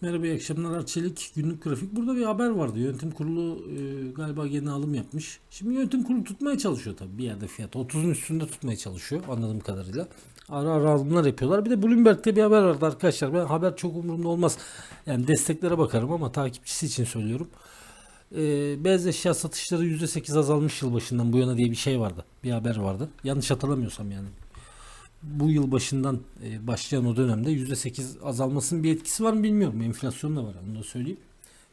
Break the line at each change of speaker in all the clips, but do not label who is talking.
Merhaba iyi akşamlar Arçelik günlük grafik. Burada bir haber vardı. Yönetim kurulu e, galiba yeni alım yapmış. Şimdi yönetim kurulu tutmaya çalışıyor tabii bir yerde fiyat. 30'un üstünde tutmaya çalışıyor anladığım kadarıyla. Ara ara alımlar yapıyorlar. Bir de Bloomberg'te bir haber vardı arkadaşlar. Ben haber çok umurumda olmaz. Yani desteklere bakarım ama takipçisi için söylüyorum. E, beyaz eşya satışları %8 azalmış yılbaşından bu yana diye bir şey vardı. Bir haber vardı. Yanlış hatırlamıyorsam yani bu yıl başından e, başlayan o dönemde %8 azalmasının bir etkisi var mı bilmiyorum. Enflasyon da var onu da söyleyeyim.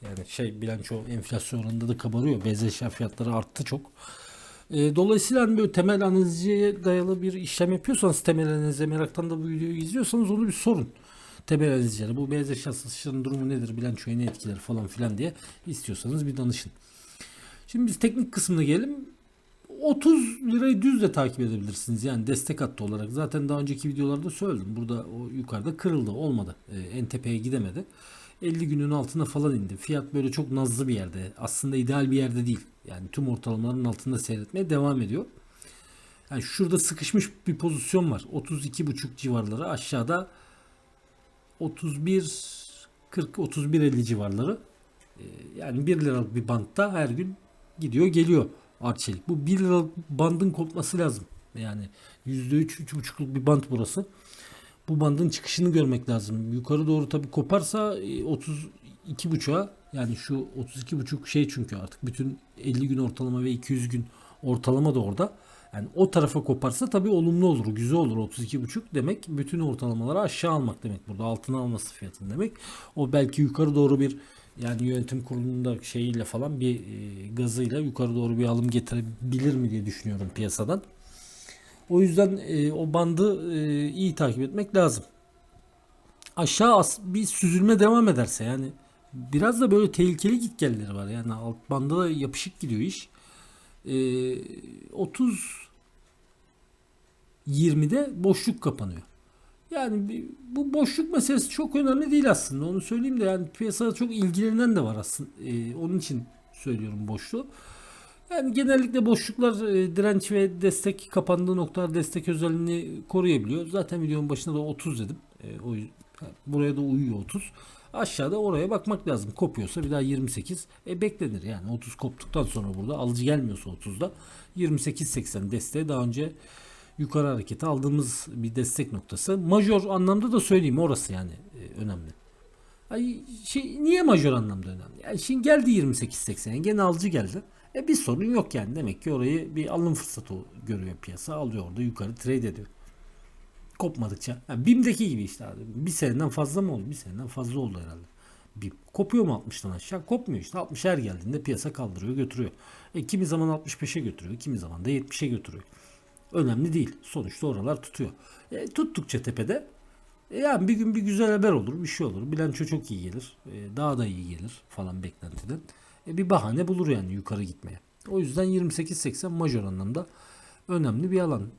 Yani şey bilanço enflasyon oranında da kabarıyor. Beyaz fiyatları arttı çok. E, dolayısıyla hani böyle temel analiziye dayalı bir işlem yapıyorsanız temel analize meraktan da bu videoyu izliyorsanız onu bir sorun. Temel analizcilere bu beyaz eşya durumu nedir, bilançoyu ne etkiler falan filan diye istiyorsanız bir danışın. Şimdi biz teknik kısmına gelelim. 30 lirayı düz de takip edebilirsiniz. Yani destek hattı olarak. Zaten daha önceki videolarda söyledim. Burada o yukarıda kırıldı. Olmadı. Ee, en tepeye gidemedi. 50 günün altına falan indi. Fiyat böyle çok nazlı bir yerde. Aslında ideal bir yerde değil. Yani tüm ortalamaların altında seyretmeye devam ediyor. Yani şurada sıkışmış bir pozisyon var. 32,5 civarları. Aşağıda 31 40 31 50 civarları. Ee, yani 1 liralık bir bantta her gün gidiyor geliyor Arçelik. Bu 1 liralık bandın kopması lazım. Yani %3 3,5'luk bir band burası. Bu bandın çıkışını görmek lazım. Yukarı doğru tabii koparsa e, 32,5'a yani şu 32,5 şey çünkü artık bütün 50 gün ortalama ve 200 gün ortalama da orada. Yani o tarafa koparsa tabii olumlu olur, güzel olur. 32,5 demek bütün ortalamaları aşağı almak demek burada. Altına alması fiyatın demek. O belki yukarı doğru bir yani yönetim kurulunda şeyiyle falan bir e, gazıyla yukarı doğru bir alım getirebilir mi diye düşünüyorum piyasadan. O yüzden e, o bandı e, iyi takip etmek lazım. Aşağı as bir süzülme devam ederse yani biraz da böyle tehlikeli git gelleri var. Yani alt banda da yapışık gidiyor iş. E, 30 20'de boşluk kapanıyor. Yani bu boşluk meselesi çok önemli değil aslında. Onu söyleyeyim de yani piyasada çok ilgilenen de var aslında. Ee, onun için söylüyorum boşluğu. Yani genellikle boşluklar e, direnç ve destek kapandığı noktalar destek özelliğini koruyabiliyor. Zaten videonun başında da 30 dedim. E, o yüz- buraya da uyuyor 30. Aşağıda oraya bakmak lazım. Kopuyorsa bir daha 28. E beklenir yani 30 koptuktan sonra burada alıcı gelmiyorsa 30'da 28.80 desteği daha önce yukarı hareketi aldığımız bir destek noktası. Major anlamda da söyleyeyim orası yani e, önemli. Ay, şey, niye major anlamda önemli? Yani şimdi geldi 28.80 gene alıcı geldi. E bir sorun yok yani. Demek ki orayı bir alım fırsatı görüyor piyasa. Alıyor orada yukarı trade ediyor. Kopmadıkça. Yani BİM'deki gibi işte abi. Bir seneden fazla mı oldu? Bir seneden fazla oldu herhalde. BİM. Kopuyor mu 60'tan aşağı? Kopmuyor işte. 60 her geldiğinde piyasa kaldırıyor götürüyor. E, kimi zaman 65'e götürüyor. Kimi zaman da 70'e götürüyor. Önemli değil. Sonuçta oralar tutuyor. E, tuttukça tepede e, yani bir gün bir güzel haber olur, bir şey olur. Bilanço çok iyi gelir. E, daha da iyi gelir falan beklentiden. E, bir bahane bulur yani yukarı gitmeye. O yüzden 28.80 majör anlamda önemli bir alan.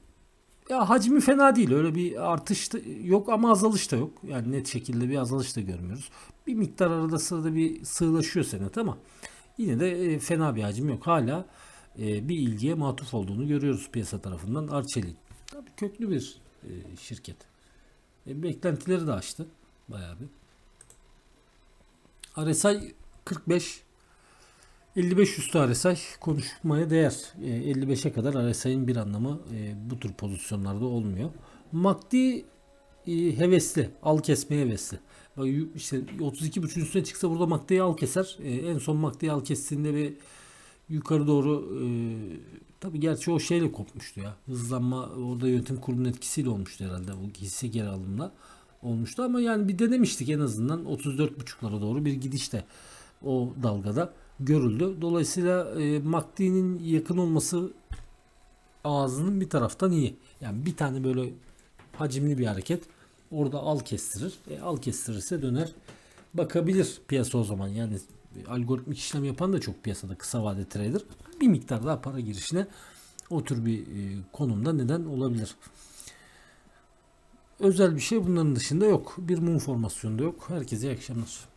Ya hacmi fena değil. Öyle bir artış da yok ama azalış da yok. Yani net şekilde bir azalış da görmüyoruz. Bir miktar arada sırada bir sığlaşıyor senet ama yine de e, fena bir hacim yok. Hala e, bir ilgiye matuf olduğunu görüyoruz piyasa tarafından. Arçelik. Tabii köklü bir e, şirket. E, beklentileri de aştı. Bayağı bir. RSI 45 55 üstü RSI konuşmaya değer. E, 55'e kadar RSI'nin bir anlamı bu tür pozisyonlarda olmuyor. MACD e, hevesli. Al kesmeye hevesli. İşte 32.5'ün üstüne çıksa burada MACD'yi al keser. En son MACD'yi al kestiğinde bir yukarı doğru e, tabi gerçi o şeyle kopmuştu ya. Hızlanma orada yönetim kurulunun etkisiyle olmuştu herhalde. Bu hisse geri alımla olmuştu ama yani bir denemiştik en azından 34.5'lara doğru bir gidişte o dalgada görüldü. Dolayısıyla e, MACD'nin yakın olması ağzının bir taraftan iyi. Yani bir tane böyle hacimli bir hareket orada al kestirir. E, al kestirirse döner bakabilir piyasa o zaman. Yani algoritmik işlem yapan da çok piyasada kısa vade trader. Bir miktar daha para girişine o tür bir e, konumda neden olabilir. Özel bir şey bunların dışında yok. Bir mum formasyonda yok. Herkese iyi akşamlar.